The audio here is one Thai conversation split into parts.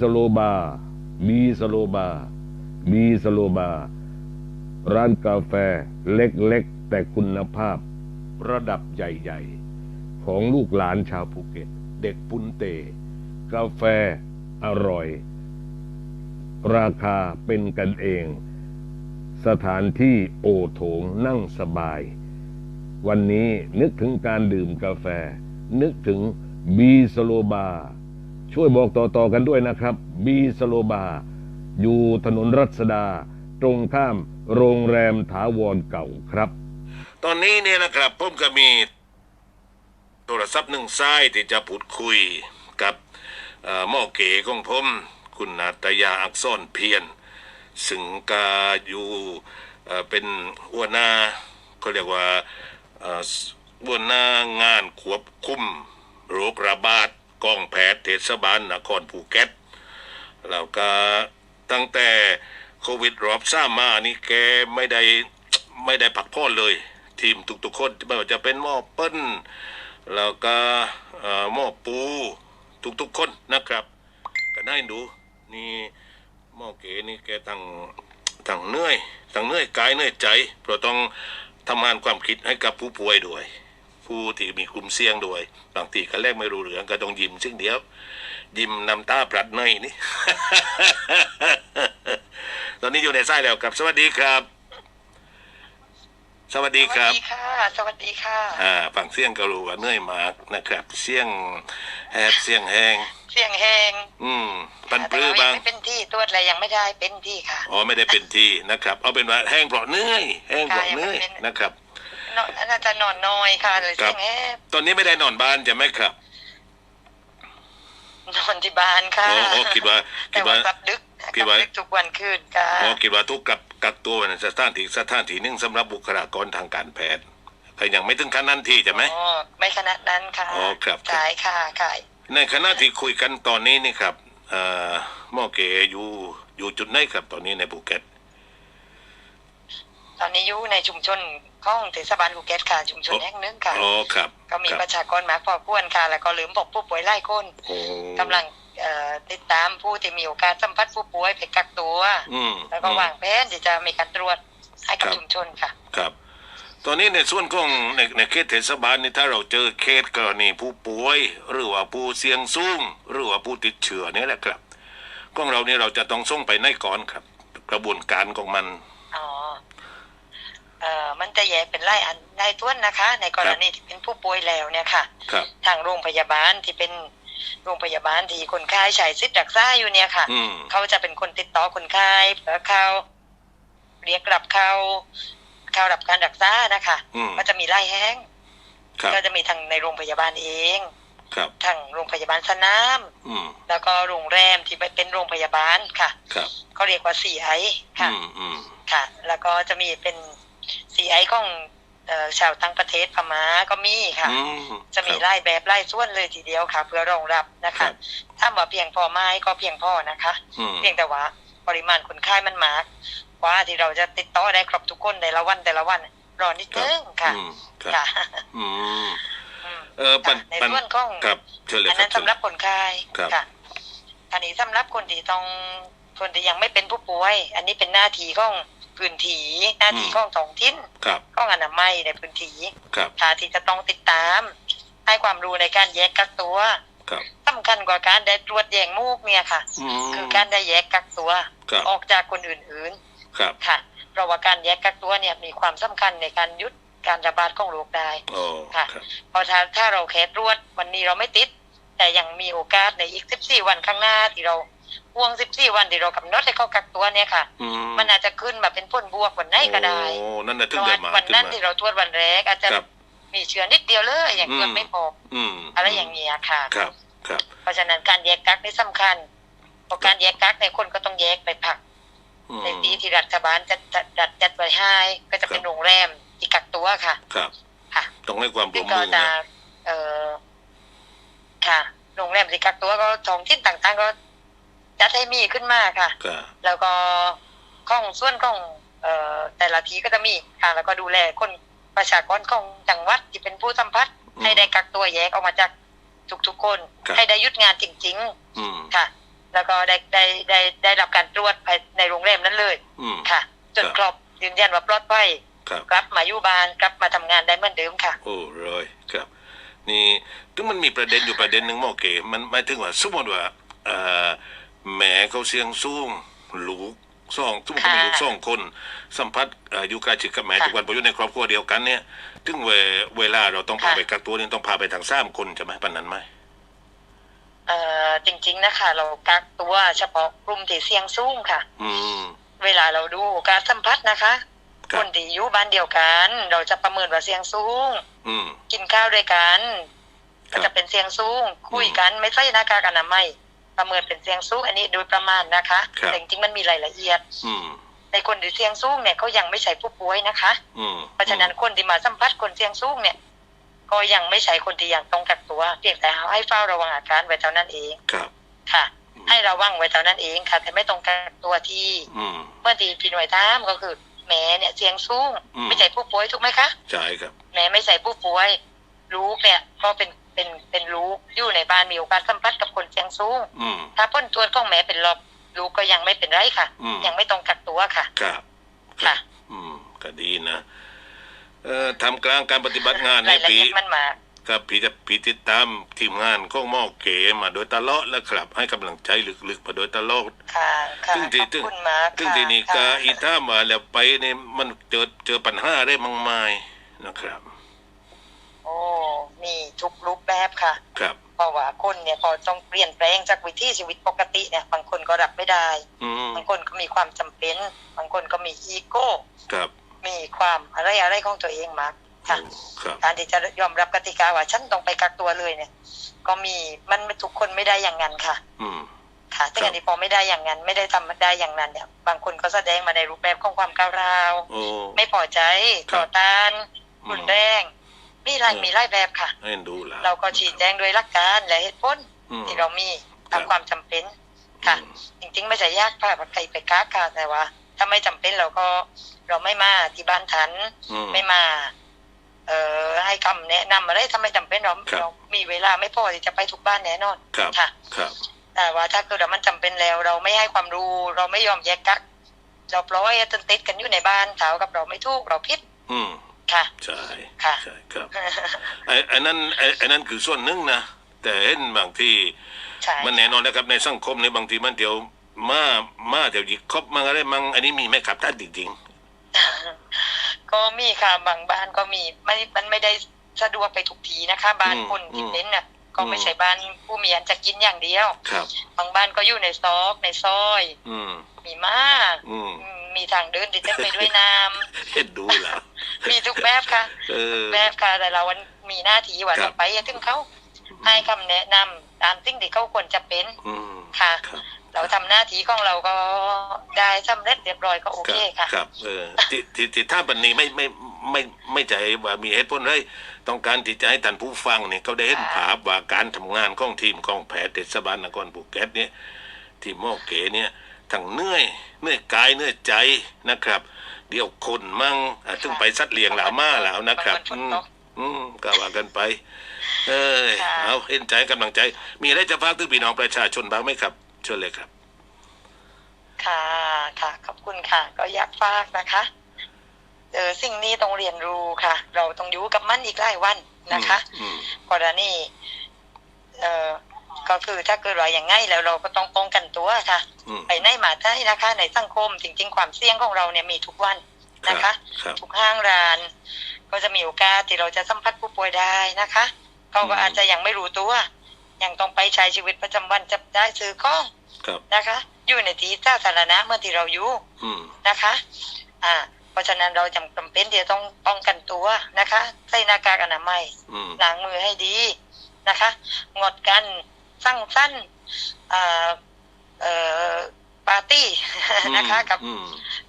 สโลบา มีสโลบา มีสโลบา ร้านกาแฟเล็กๆ แต่คุณภาพระดับใหญ่ๆ ของลูกหลานชาวภูเก็ต เด็กปุนเต กาแฟอร่อย ราคาเป็นกันเอง สถานที่โอโถงนั่งสบาย วันนี้นึกถึงการดื่มกาแฟ นึกถึงบีสโลบา ช่วยบอกต่อๆกันด้วยนะครับ บีสโลบา อยู่ถนนรัชดา ตรงข้ามโรงแรมถาวรเก่าครับ ตอนนี้เนี่ยนะครับผมก็มีโทรศัพท์หนึ่งสายที่จะพูดคุยกับม่อหม้อเก๋ของผม คุณนาตยาอักษรเพียรซึ่งกาอยู่เป็นหัวหน้าเขาเรียกว่าอ่อหัวหน้างานควบคุมโรคระบาด กองแพทย์เทศบาลนครภูเก็ตแล้วก็ตั้งแต่โควิดรอบซ่ามานี่แกไม่ได้ไม่ได้พักผ่อนเลย ทีมทุกๆคนไม่ว่าจะเป็นหม้อเปิ้ลแล้วก็หม้อปูทุกๆคนนะครับ ก็ได้ดูนี่หม้อเก๋นี่แกทั้งทั้งเหนื่อยทั้งเหนื่อยกายเหนื่อยใจ เพราะต้องทำงานความคิดให้กับผู้ป่วยด้วย ผู้ที่มีกลุ่มเสี่ยงด้วยบางทีก็แรกไม่รู้เรื่องก็ต้องยิ้มซึ่งเดียว ยิ้มนำตาปรัดในนี่ ตอนนี้อยู่ในสายแล้วครับ สวัสดีครับ สวัสดีสควัรัสบดีค่ะ สวัสดีค่ะ อ่าฟังเสียงก็รู้ว่าเหนื่อยมากนะครับ เสียงแหบเสียงแหงเสียงแหงอืมปันปลื้อแต่บ้างว่ไม่เป็นที่ตรวจอะไรยังไม่ได้เป็นที่ค่ะ อ๋อไม่ได้เป็นทีนะครับ เอาเป็นว่าแห้งเพราะเหนื่อยแห้งเพราะเหนื่อยค่ะยังไม่เป็นนะครับ นอนน่าจะนอนน้อยค่ะเลยครัเสีบยงแหบตอนนี้ไม่ได้นอนบ้านใช่ไหมครับนอนที่บ้านค่ะอ๋ออ๋อคิดว่าคิแต่ดว่าว่า กลับดึกคิดว่า กลับดึกทุกวันคืนค่ะอ๋อคิดว่าทุกกับกักตัวในสถานที่สถานที่หนึ่งสำหรับบุคลากรทางการแพทย์แต่ยังไม่ถึงขั้นนั้นที่ใช่ไหม อ๋อไม่ขนาดนั้นค่ะอ๋อครับขายค่ะขายในขณะที่คุยกันตอนนี้นี่ครับเอ่อหมอเกอยู่อยู่จุดไหนครับตอนนี้ในภูเก็ต ตอนนี้อยู่ในชุมชน ของเทศบาลภูเก็ตค่ะชุมชนโอ้แห่งหนึงค่ะ อ๋อครับ ก็มีครับประชากรมากพอควรค่ะ แล้วก็ลืมบอกผู้ป่วยไล่คนโอ้กำลังเอ่อติดตามผู้ที่มีโอกาสสัมผัสผู้ป่วยไปกักตัวอืมแล้วก็วางแผนที่จะมีการตรวจให้กับครับชุมชนค่ะ ครับ ตอนนี้ในส่วนของในในเขตเทศบาลนี่ถ้าเราเจอเคสกรณีผู้ป่วย หรือว่าผู้เสี่ยงสูงหรือว่าผู้ติดเชื้อเนี่ยแหละครับของเราเนี่ยเราจะต้องส่งไปในก่อนครับ กระบวนการของมัน อ๋อเอ่อ มันจะแยกเป็นไล่อันไล่ต้วนนะคะ ในกรณีที่เป็นผู้ป่วยแล้วเนี่ยค่ะ ครับ ทางโรงพยาบาลที่เป็นโรงพยาบาลที่คนไข้ใช้สิทธิ์รักษาอยู่เนี่ยค่ะ อืม เขาจะเป็นคนติดต่อคนไข้เพื่อเขาเรียกกลับเขาเข้ารับการรักษานะคะอืมก็จะมีไล่แห้ง ครับ ก็จะมีทางในโรงพยาบาลเอง ครับ ทางโรงพยาบาลสนาม อืม แล้วก็โรงแรมที่เป็นโรงพยาบาลค่ะ ครับ เขาเรียกว่าซีไออืค่ะมอืม ค่ะ แล้วก็จะมีเป็น ซีไอของเอ่อชาวต่างประเทศพม่าก็มีค่ะอืมจะมีครับไล่แบบไล่ส่วนเลยทีเดียวค่ะ เพื่อรองรับนะครัคะบถ้าว่าเพียงพอไหม้ก็เพียงพอนะคะอืมเพียงแต่ว่าปริมาณคนไข้มันมากกว่าที่เราจะติดต่อได้ครบทุกคนแต่ละวันแต่ละวันรอนิดนึงค่ะอืมครับค่ะอืมอืมเออปันค่ะในปันส่วนของครับเชิญเลยอันครันั้บนสำหรับคนไข้ครับค่ะอันนี้สำหรับคนที่ต้อง คนที่ยังไม่เป็นผู้ป่วย อันนี้เป็นหน้าที่ของพื้นที่หน้าที่ของท้องถิ่นครับของอนามัยในพื้นที่ครับค่ะที่จะต้องติดตาม ให้ความรู้ในการแยกกักตัวครับสำคัญกว่าการได้ตรวจแยงมูกเนี่ยค่ะอืมคือการได้แยกกักตัวครับออกจากคนอื่นครับๆค่ะเพราะว่าการแยกกักตัวเนี่ยมีความสำคัญในการยุดการระบาดของโรคได้โอ้ค่ะครับเพราะถ้าถ้าเราแค่ตรวจวันนี้เราไม่ติด แต่ยังมีโอกาสในอีก 14 วันข้างหน้าที่เรา ห่วง14วันที่เรากำหนดให้เขากักตัวเนี่ยค่ะอืมมันอาจจะขึ้นมาเป็นผลบวกวันไหนก็ได้โอ้นั่นน่ะเพถึงราะได้ว่ามาวันถึงนั้นมาที่เราตรวจวันแรกอาจจะครับมีเชื้อนิดเดียวเลยอย่างตรวจอืมไม่พบอืมอะไรอย่างเงี้ยค่ะครับครับ เพราะฉะนั้นการแยกกักนี่สำคัญเพราะการแยกกักในยคนก็ต้องแยกไปพักอืมในที่ที่รัฐบาลจัดจัดจัดจัดไว้ให้ก็จะเป็นครับโรงแรมที่กักตัวค่ะ ครับ ค่ะต้องให้ความร่ซึ่วงมก็มือจะนะเอ่อค่ะ โรงแรมที่กักตัวก็ท้องถิ่นต่างๆก็ จัดให้มีขึ้นมาค่ะครับแล้วก็ข้องส่วนของเอ่อแต่ละทีก็จะมีค่ะ แล้วก็ดูแลคนประชากรของจังหวัดที่เป็นผู้สัมผัสให้ได้กักตัวแยกออกมาจากทุกๆคนครับให้ได้หยุดงานจริงอืมๆค่ะ แล้วก็ได้ได้ได้ได้รับการตรวจภายในโรงแรมนั้นเลยอืมค่ะ จนครับครบยืนยันว่าปลอดภัยครับกลับมาอยู่บ้านกลับมาทำงานได้เหมือนเดิมค่ะ โอ้ร้อยครับ นี่ถึงมันมีประเด็นอยู่ประเด็นหนึ่งหมอเก๋มันหมายถึงว่าสมมติว่าเอ่อ แหมเขาเสียงสูงลูกสองทุกคนมีลูกสองคน สัมผัสเอ่ออยู่ใกล้ชิดกับแม่ค่ะทุกวันเพราะอยู่ในครอบครัวเดียวกันเนี่ยถึงเวเวลาเราต้องพาค่ะไปกักตัวนี่ต้องพาไปทางสามคนใช่ไหมปันนั้นไหมเอ่อจริง ๆนะคะเรากักตัวเฉพาะกลุ่มที่เสี่ยงสูงค่ะ อืม เวลาเราดูการสัมผัสนะคะครัคบนที่อยู่บ้านเดียวกัน เราจะประเมินว่าเสี่ยงสูงอืม กินข้าวด้วยกันครัก็บจะเป็นเสียงสูงคุยกันไม่ใช่หน้ากากอนามัย ประเมินเป็นเสียงสูงอันนี้โดยประมาณนะคะ ครับ แต่จริงๆมันมีรายละเอียด อืม ในคนที่เสียงสูงเนี่ยเขายังไม่ใช่ผู้ป่วยนะคะ อืมเพราะฉะนั้นคนที่มาสัมผัสคนเสียงสูงเนี่ย ก็ยังไม่ใช่คนที่ยังต้องกักตัวเพียงแต่ให้เฝ้าระวังอาการไว้เท่านั้นเองครับ ค่ะ อืม ให้ระวังไว้เท่านั้นเองค่ะ แต่ไม่ต้องกักตัวที่ อืม เมื่อที่พี่หน่วยถามก็คือแหมเนี่ยเสียงสูงอืม ไม่ใช่ผู้ป่วยถูกไหมคะ ใช่ครับแม้ไม่ใช่ผู้ป่วยลูกเนี่ยก็เป็น เป็นเป็นลูกอยู่ในบ้านมีโอกาสสัมผัสกับคนเสี่ยงสูงอืมถ้าพ้นตัวจของแม่เป็นลบลูกก็ยังไม่เป็นไรค่ะอืมยังไม่ต้องกักตัวค่ะ ครับค่ะ อืมก็ดีนะเอ่อทำกลางการปฏิบัติงานในรายละปีเอียดมันมาครับพี่จะพี่ติดตามทีมงานของหมอเก๋มาโดยตลอดแล้วครับ ให้กำลังใจลึกๆมาโดยตลอดค่ะค่ะซึ่งที่ขอบคุณมากซึ่งค่ะทีนี้ก็ค่ะอีท่ามาแล้วไปเนี่ยมันเจอเจอปัญหาได้มากมายนะครับ โอ้มีทุกรูปแบบค่ะ ครับ เพราะว่าคนเนี่ยพอต้องเปลี่ยนแปลงจากวิถีชีวิตปกติเนี่ยบางคนก็รับไม่ได้ อืมบางคนก็มีความจำเป็น บางคนก็มีอีโก้ ครับ มีความอะไรอะไรของตัวเองมากค่ะโอ้ครับ การที่จะยอมรับกติกาว่าฉันต้องไปกักตัวเลยเนี่ย ก็มีมันไม่ทุกคนไม่ได้อย่างนั้นค่ะ อืม ค่ะถ้าอย่างนี้พอไม่ได้อย่างนั้น ไม่ได้ทำได้อย่างนั้นเนี่ย บางคนก็แสดงมาในรูปแบบของความก้าวร้าว โอ้ ไม่พอใจครับ ต่อต้านอืมรุนแรง มีหลายอืมมีหลายแบบค่ะให้ดูแลวเราก็ชี้แจงโดยหลักการและเหตุผลอืมที่เรามีครัตามบความจำเป็นค่ะอืมจริงๆ ไม่ใช่ยากค่ะใครไปกักค่ะแต่ว่า ถ้าไม่จำเป็นเราก็เราไม่มาที่บ้านทันอืมไม่มา เอ่อให้คำแนะนำอะไรถ้าไม่จำเป็นเราครับเรามีเวลาไม่พอที่จะไปทุกบ้านแน่นอนครับค่ะครับแต่ว่าถ้าเกิดว่ามันจำเป็นแล้ว เราไม่ให้ความรู้เราไม่ยอมแยกกักเราปล่อยให้จนติดกันอยู่ในบ้านเถากับเราไม่ถูกเราผิดอืม ค่ะ ใช่ค่ะ ใช่ครับไอ้ไอ้นั่นไอ้ไอ้นั่นคือส่วนหนึ่งนะ แต่เห็นบางที่ใช่มันแน่นอนนะครับในสังคมในบางทีมันเดี๋ยวมามาเดี๋ยวหยิกคบมังอะไรมังอันนี้มีไหมครับท่านจริงก็มีค่ะบางบ้านก็มีไม่มันไม่ได้สะดวกไปทุกทีนะคะบ้านคนที่เน้นน่ะ ก็ไม่ใช่บ้านผู้มีอันจะกินอย่างเดียวๆครับบางบ้านก็อยู่ในซอกในซอย อืมมีมากอืมอืมมีทางเดินที่เต็มไปด้วยน้ำเห็นดูแล้วมีทุกแบบค่ะเออแบบค่ะแต่เราวันมีหน้าที่ว่าครัต้อบงไปถึงเขาให้คำแนะนำตามสิ่งที่เขาควรจะเป็นอืมค่ะครับเราทำหน้าที่ของเราก็ได้สำเร็จเรียบร้อยก็โอคเครับค่ะ ครับ เออที่ที่ที่ถ้าบันนี้ไม่ไม่ไม่ไม่ใจว่ามีเหตุผลเลย ต้องการที่จะให้ท่านผู้ฟังเนี่ยเขาได้เห็นภาพว่าการทำงานของทีมของแพทย์เทศบาลนครภูเก็ตเนี่ยทีมโมเก๋เนี่ยทั้งเหนื่อยเหนื่อยกายเหนื่อยใจนะครับ เดี๋ยวคนมั่งอะถึงไปสัตว์เลี้ยงหลามาแล้วนะครับบางคนอืมฝนตกอืมก็ว่ากันไป เอ้ยค่ะเอาเห็นใจกำลังใจ มีอะไรจะฝากถึงพี่น้องประชาชนบ้างไหมครับเชิญเลยครับ ค่ะค่ะขอบคุณค่ะ ก็อยากฝากนะคะ เออสิ่งนี้ต้องเรียนรู้ค่ะ เราต้องอยู่กับมันอีกหลายวันนะคะอืมกรณีเอ่อก็คือถ้าเกิดว่าอย่างง่ายแล้วเราก็ต้องป้องกันตัวค่ะอืมไปไหนมาได้นะคะ ในสังคมจริง ๆ ความเสี่ยงของเราเนี่ยมีทุกวันนะคะครับทุกห้างร้าน ก็จะมีโอกาสที่เราจะสัมผัสผู้ป่วยได้นะคะเขาก็อืมอาจจะยังไม่รู้ตัวยังต้องไปใช้ชีวิตประจำวันจับได้ซื้อของครับนะคะ อยู่ในที่สาธารณะเมื่อที่เราอยู่อืมนะคะ อ่าเพ ราะฉะนั้นเราจำเป็นที่จะต้องป้องกันตัวนะคะ ใส่หน้ากากอนามัยอืมล้างมือให้ดีนะคะงดกันสั้งสั้นอ่าเอ่อปาร์ตี้นะคะกับอืม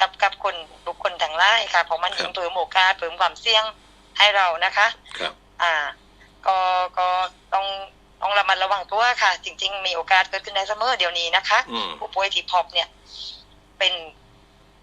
กับกับคนบุคคลทางไลน์ค่ะเพราะมันครับยิ่งเพิ่มโอกาสเพิ่มความเสี่ยงให้เรานะคะครับอ่า ก็ก็ต้องต้องระมัดระวังตัวค่ะ จริง ๆ มีโอกาสเกิดขึ้นได้เสมอเดี๋ยวนี้นะคะอืมผู้ป่วยที่พบเนี่ย เป็น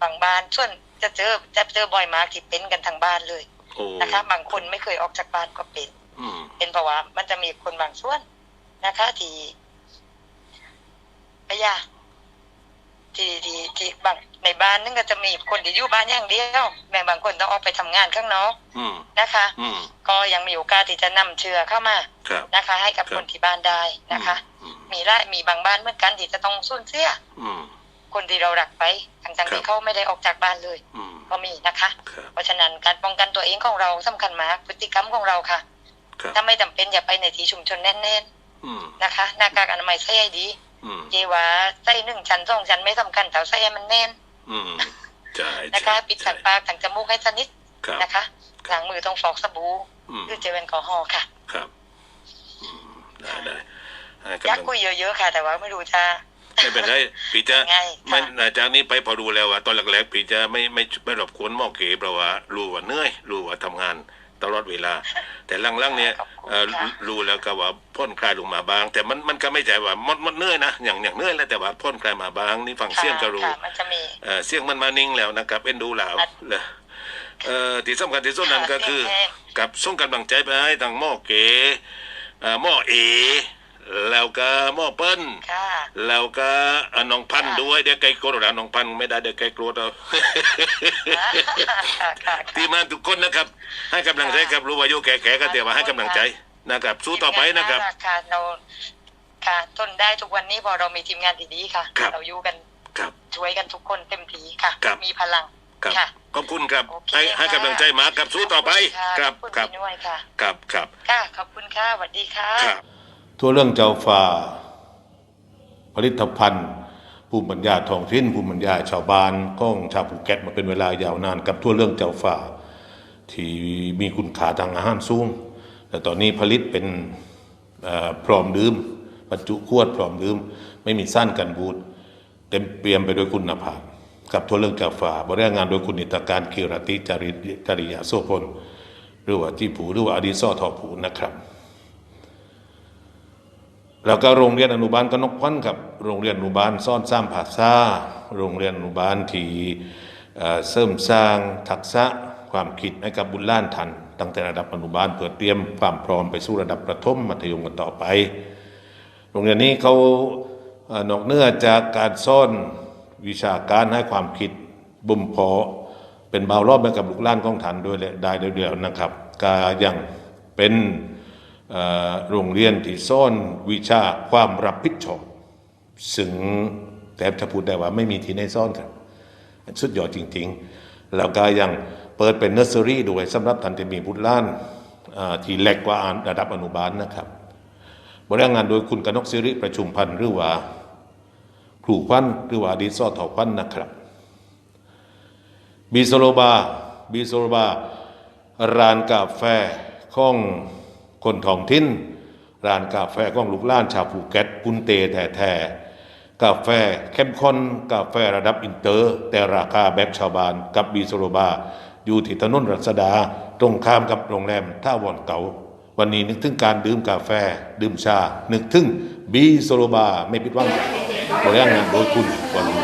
บางบ้านส่วน จะเจอจะเจอบ่อยมากที่เป็นกันทางบ้านเลยโอ้นะคะ บางคนไม่เคยออกจากบ้านก็เป็นอืมเป็นเพราะว่ามันจะมีคนบางส่วนนะคะ ที่พะยาที่ที่ที่บางในบ้านนึงก็จะมีคนที่อยู่บ้านอย่างเดียวแม่บางคนต้องออกไปทำงานข้างนอกอืมนะคะอืมก็ยังมีโอกาสที่จะนำเชื้อเข้ามาครับนะคะ ให้กับครับคนที่บ้านได้นะคะอืมมีได้มีบางบ้านเหมือนกันที่จะต้องสูญเสียอืม คนที่เรารักไปทั้งครัๆบที่เขาไม่ได้ออกจากบ้านเลยอืมก็มีนะคะครับเพราะฉะนั้นการป้องกันตัวเองของเราสำคัญมากพฤติกรรมของเราค่ะครับถ้าไม่จำเป็นอย่าไปในที่ชุมชนแน่นอืมๆนะคะหน้ากากอนามัยใส่ให้ดีอืมเจว่าใส่หนึ่งชั้นสองชั้นไม่สำคัญแต่ใส่ให้มันแน่นอืมใช่นะคะใช่ปิดสันปากถังจมูกให้สนิทครับนะคะล้างมือต้องฟอกสบู่อืมหรือเจลแอลกอฮอล์ค่ะครับอืมได้ได้ให้อยากกำลังคุยเยอะๆค่ะ แต่ว่าไม่รู้จะ ไม่เป็นไรปีจะยังไงไม่ค่ะจากนี้ไปพอดูแล้วว่าตอนแรกๆปีจะไม่ไม่ไม่รบกวนหมอเก๋เพราะว่ารู้ว่าเหนื่อยรู้ว่าทำงานตลอดเวลา แต่หลังๆเนี่ยขอบคุณเอ่อค่ะรู้แล้วก็ว่าพ่นคลายลงมาบาง แต่มันมันก็ไม่ใช่ว่ามันมันเหนื่อยนะอย่างอย่างเหนื่อยแล้วแต่ว่าพ่นคลายมาบางนี่ฟังเสียงก็รู้ค่ะมันจะมีเอ่อเสียงมันมานิ่งแล้วนะครับเอ็นดูแล้วเลยเอ่อที่สำคัญที่สุดนั้นก็คือค่ะเสียงแห้งกับส่งกำลังใจไปให้ทางหม้อเก๋เอ่อหม้อเอ แล้วก็หม้อเปิ้ลค่ะแล้วก็อะน้องพันธุ์ค่ะด้วยเดี๋ยวไกลโกรธแล้วน้องพันธุ์ไม่ได้เดี๋ยวไกลโกรธเอาค่ะค่ะค่ะทีมงานทุกคนนะครับ ให้กำลังใจครับรู้ว่าอายุแก่ๆก็เดี๋ยวมาให้กำลังใจนะครับ สู้ต่อไปนะครับทีมงาาค่ะเราค่ะทนได้ทุกวันนี้เพอเรามีทีมงานดีๆค่ะครับเราอยู่กันครับช่วยกันทุกคนเต็มที่ค่ะครับมีพลังครับค่ะขอบคุณครับโอเคให้ให้ค่ะกำลังใจมาครับสู้ต่อไปะครับขอบครัคุบณพี่นุ้ยค่ะครับครับค่ะขอบคุณค่ะสวัสดีค่ะครับ ทั่วเรื่องเจ้าฟ้าผลิตภัณฑ์ภูมิปัญญาท้องถิ่นภูมิปัญญาชาวบ้านของชาวภูเก็ตมาเป็นเวลายาวนานกับทั่วเรื่องเจ้าฟ้าที่มีคุณค่าทางอาหารสูงแต่ตอนนี้ผลิตเป็นพร้อมดื่มบรรจุขวดพร้อมดื่มไม่มีสั้นกันบูดเต็มเปี่ยมไปด้วยคุณภาพกับทั่วเรื่องเจ้าฟาบริหารงานโดยคุณนิตการกีรติจริจริยาโสพลหรือว่าที่ผูหรือว่าอดีตซ่อทอผูนะครับ แล้วก็โรงเรียนอนุบาลก็นกพันธ์ครับ โรงเรียนอนุบาลซ่อนสร้างภาษาโรงเรียนอนุบาลที่เสริมสร้างทักษะความคิดให้กับบุญล้านทัน ตั้งแต่ระดับอนุบาลเพื่อเตรียมความพร้อมไปสู่ระดับประถมมัธยมกันต่อไป โรงเรียนนี้เขาอนอกเนือจากการซ่อนวิชาการให้ความคิดบ่มเพาะเป็นเบารอบให้กับลูกล้านของทันด้วยละได้เดียวๆนะครับก็ยังเป็น โรงเรียนที่ซ่อนวิชาความรับผิดชอบซึ่งแต่จะพูดได้ว่าไม่มีที่ไหนซ่อนครับสุดยอดจริง ๆ แล้วก็ยังเปิดเป็นเนอร์เซอรี่ด้วยสำหรับทันทีมีบุตรล้านที่เล็กกว่าระดับอนุบาลนะครับบริหารงานโดยคุณกนกศิริประชุมพันธ์หรือว่าครูควันหรือว่าดีซอทอควันนะครับบีโซโลบาบีโซโลบาร้านกาแฟของ คนท้องถิ่นร้านกาแฟของลูกล้านชาวภูเก็ตปุนเตแท้ๆกาแฟเข้มข้นกาแฟระดับอินเตอร์ แต่ราคาแบบชาวบ้านกับบีโซโลบา อยู่ที่ถนนรัชดา ตรงข้ามกับโรงแรมท่าวอนเก่า วันนี้นึกถึงการดื่มกาแฟ ดื่มชา นึกถึงบีโซโลบา ไม่ผิดหวังบริหารงานโดยคุณวรุณ